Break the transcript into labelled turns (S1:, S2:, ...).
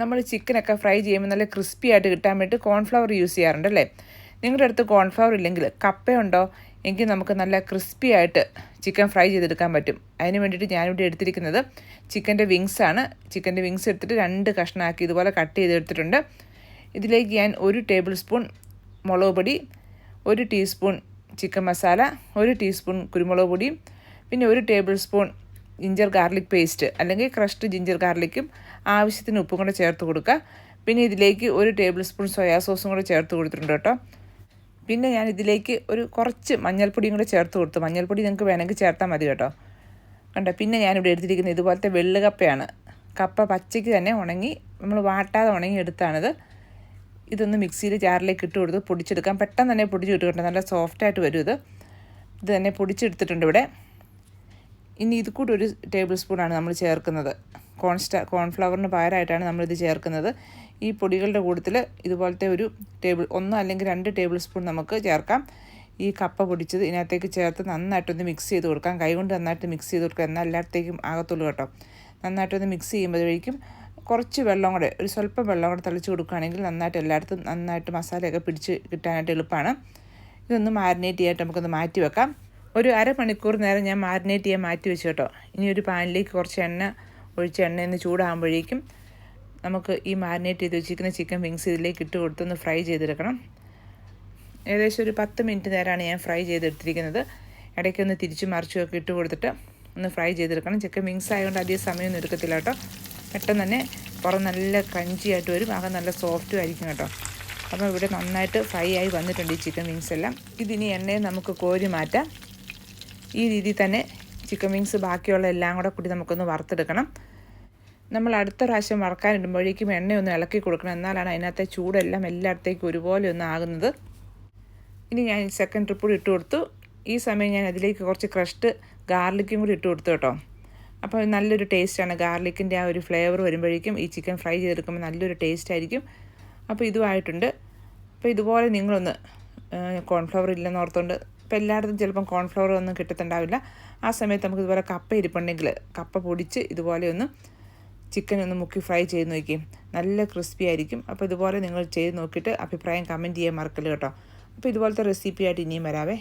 S1: നമ്മൾ ചിക്കനൊക്കെ ഫ്രൈ ചെയ്യുമ്പോൾ നല്ല ക്രിസ്പി ആയിട്ട് കിട്ടാൻ വേണ്ടി കോൺഫ്ലവർ യൂസ് ചെയ്യാറുണ്ട് അല്ലേ? നിങ്ങളുടെ അടുത്ത് കോൺഫ്ലവർ ഇല്ലെങ്കിൽ കപ്പയുണ്ടോ? എങ്കിൽ നമുക്ക് നല്ല ക്രിസ്പി ആയിട്ട് ചിക്കൻ ഫ്രൈ ചെയ്തെടുക്കാൻ പറ്റും. അതിന് വേണ്ടിയിട്ട് ഞാനിവിടെ എടുത്തിരിക്കുന്നത് ചിക്കന്റെ വിങ്സ് ആണ്. ചിക്കന്റെ വിങ്സ് എടുത്തിട്ട് രണ്ട് കഷ്ണമാക്കി ഇതുപോലെ കട്ട് ചെയ്തെടുത്തിട്ടുണ്ട്. ഇതിലേക്ക് ഞാൻ ഒരു ടേബിൾ സ്പൂൺ മുളക് പൊടി ഒരു ടീസ്പൂൺ ചിക്കൻ മസാല ഒരു ടീസ്പൂൺ കുരുമുളക് പൊടിയും പിന്നെ ഒരു table spoon ginger garlic paste അല്ലെങ്കിൽ ക്രഷ്ഡ് ജിഞ്ചർ ഗാർലിക്കും ആവശ്യത്തിന് ഉപ്പും കൂടെ ചേർത്ത് കൊടുക്കുക. പിന്നെ ഇതിലേക്ക് ഒരു ടേബിൾ സ്പൂൺ സോയാ സോസും കൂടെ ചേർത്ത് കൊടുത്തിട്ടുണ്ട് കേട്ടോ. പിന്നെ ഞാൻ ഇതിലേക്ക് ഒരു കുറച്ച് മഞ്ഞൾപ്പൊടിയും കൂടെ ചേർത്ത് കൊടുത്തു. മഞ്ഞൾപ്പൊടി നിങ്ങൾക്ക് വേണമെങ്കിൽ ചേർത്താൽ മതി കേട്ടോ. കണ്ടോ? പിന്നെ ഞാനിവിടെ എടുത്തിരിക്കുന്നത് ഇതുപോലത്തെ വെള്ളുകപ്പയാണ്. കപ്പ പച്ചയ്ക്ക് തന്നെ ഉണങ്ങി നമ്മൾ വാട്ടാതെ ഉണങ്ങി എടുത്താണിത്. ഇതൊന്ന് മിക്സിയിൽ ജാറിലേക്ക് ഇട്ട് കൊടുത്ത് പൊടിച്ചെടുക്കാം. പെട്ടെന്ന് തന്നെ പൊടിച്ച് കിട്ടും നല്ല സോഫ്റ്റായിട്ട് വരും ഇത്. ഇത് തന്നെ പൊടിച്ചെടുത്തിട്ടുണ്ട് ഇവിടെ. ഇനി ഇത് കൂടെ ഒരു ടേബിൾ സ്പൂണാണ് നമ്മൾ ചേർക്കുന്നത്. കോൺസ്റ്റാ കോൺഫ്ലവറിന് പകരമായിട്ടാണ് നമ്മളിത് ചേർക്കുന്നത്. ഈ പൊടികളുടെ കൂട്ടത്തിൽ ഇതുപോലത്തെ ഒരു ടേബിൾ ഒന്നോ അല്ലെങ്കിൽ രണ്ട് ടേബിൾ സ്പൂൺ നമുക്ക് ചേർക്കാം. ഈ കപ്പ പൊടിച്ചത് ഇതിനകത്തേക്ക് ചേർത്ത് നന്നായിട്ടൊന്ന് മിക്സ് ചെയ്ത് കൊടുക്കാം. കൈകൊണ്ട് നന്നായിട്ട് മിക്സ് ചെയ്ത് കൊടുക്കുക എന്നാൽ എല്ലായിടത്തേക്കും ആകത്തുള്ളൂ കേട്ടോ. നന്നായിട്ടൊന്ന് മിക്സ് ചെയ്യുമ്പോഴേക്കും കുറച്ച് വെള്ളം കൂടെ ഒരു സ്വല്പം വെള്ളം കൂടെ തളിച്ച് കൊടുക്കുകയാണെങ്കിൽ നന്നായിട്ട് എല്ലായിടത്തും നന്നായിട്ട് മസാലയൊക്കെ പിടിച്ച് കിട്ടാനായിട്ട് എളുപ്പമാണ്. ഇതൊന്ന് മാരിനേറ്റ് ചെയ്യാനായിട്ട് നമുക്കൊന്ന് മാറ്റി വെക്കാം. ഒരു അരമണിക്കൂർ നേരം ഞാൻ മാരിനേറ്റ് ചെയ്യാൻ മാറ്റി വെച്ചു കേട്ടോ. ഇനി ഒരു പാനിലേക്ക് കുറച്ച് എണ്ണ ഒഴിച്ച് എണ്ണയൊന്ന് ചൂടാകുമ്പോഴേക്കും നമുക്ക് ഈ മാരിനേറ്റ് ചെയ്ത് വെച്ചിരിക്കുന്ന ചിക്കൻ വിങ്സ് ഇതിലേക്ക് ഇട്ട് കൊടുത്തൊന്ന് ഫ്രൈ ചെയ്തെടുക്കണം. ഏകദേശം ഒരു പത്ത് മിനിറ്റ് നേരമാണ് ഞാൻ ഫ്രൈ ചെയ്തെടുത്തിരിക്കുന്നത്. ഇടയ്ക്കൊന്ന് തിരിച്ചു മറിച്ചും ഒക്കെ ഇട്ട് കൊടുത്തിട്ട് ഒന്ന് ഫ്രൈ ചെയ്തെടുക്കണം. ചിക്കൻ വിങ്സ് ആയതുകൊണ്ട് അധികം സമയമൊന്നും എടുക്കത്തില്ല കേട്ടോ. പെട്ടെന്ന് തന്നെ പുറം നല്ല ക്രഞ്ചി ആയിട്ട് വരും. ആകെ നല്ല സോഫ്റ്റും ആയിരിക്കും കേട്ടോ. അപ്പോൾ ഇവിടെ നന്നായിട്ട് ഫ്രൈ ആയി വന്നിട്ടുണ്ട് ഈ ചിക്കൻ വിങ്സ് എല്ലാം. ഇതിനി എണ്ണയെ നമുക്ക് കോരി മാറ്റാം. ഈ രീതിയിൽ തന്നെ ചിക്കൻ വിങ്സ് ബാക്കിയുള്ള എല്ലാം കൂടെ കൂടി നമുക്കൊന്ന് വറുത്തെടുക്കണം. നമ്മൾ അടുത്ത പ്രാവശ്യം വറക്കാനിടുമ്പോഴേക്കും എണ്ണയൊന്ന് ഇളക്കി കൊടുക്കണം. എന്നാലാണ് അതിനകത്തെ ചൂടെല്ലാം എല്ലായിടത്തേക്കും ഒരുപോലെ ഒന്ന് ആകുന്നത്. ഇനി ഞാൻ സെക്കൻഡ് ട്രിപ്പ് കൂടി ഇട്ട് കൊടുത്തു. ഈ സമയം ഞാൻ അതിലേക്ക് കുറച്ച് ക്രഷ്ഡ് ഗാർലിക്കും കൂടി ഇട്ട് കൊടുത്തു കേട്ടോ. അപ്പോൾ നല്ലൊരു ടേസ്റ്റാണ് ഗാർലിക്കിന്റെ ആ ഒരു ഫ്ലേവർ വരുമ്പോഴേക്കും ഈ ചിക്കൻ ഫ്രൈ ചെയ്തെടുക്കുമ്പോൾ നല്ലൊരു ടേസ്റ്റ് ആയിരിക്കും. അപ്പോൾ ഇതുമായിട്ടുണ്ട് അപ്പോൾ ഇതുപോലെ നിങ്ങളൊന്ന് കോൺഫ്ലവർ ഇല്ലെന്ന് ഇപ്പോൾ എല്ലായിടത്തും ചിലപ്പം കോൺഫ്ലവർ ഒന്നും കിട്ടത്തുണ്ടാവില്ല. ആ സമയത്ത് നമുക്ക് ഇതുപോലെ കപ്പ ഇരിപ്പുണ്ടെങ്കിൽ കപ്പ പൊടിച്ച് ഇതുപോലെ ഒന്ന് ചിക്കൻ ഒന്ന് മുക്കി ഫ്രൈ ചെയ്ത് നോക്കിയും നല്ല ക്രിസ്പി ആയിരിക്കും. അപ്പോൾ ഇതുപോലെ നിങ്ങൾ ചെയ്ത് നോക്കിയിട്ട് അഭിപ്രായം കമന്റ് ചെയ്യാൻ മറക്കൽ കേട്ടോ. അപ്പോൾ ഇതുപോലത്തെ റെസിപ്പി ആയിട്ട് ഇനിയും വരാവേ.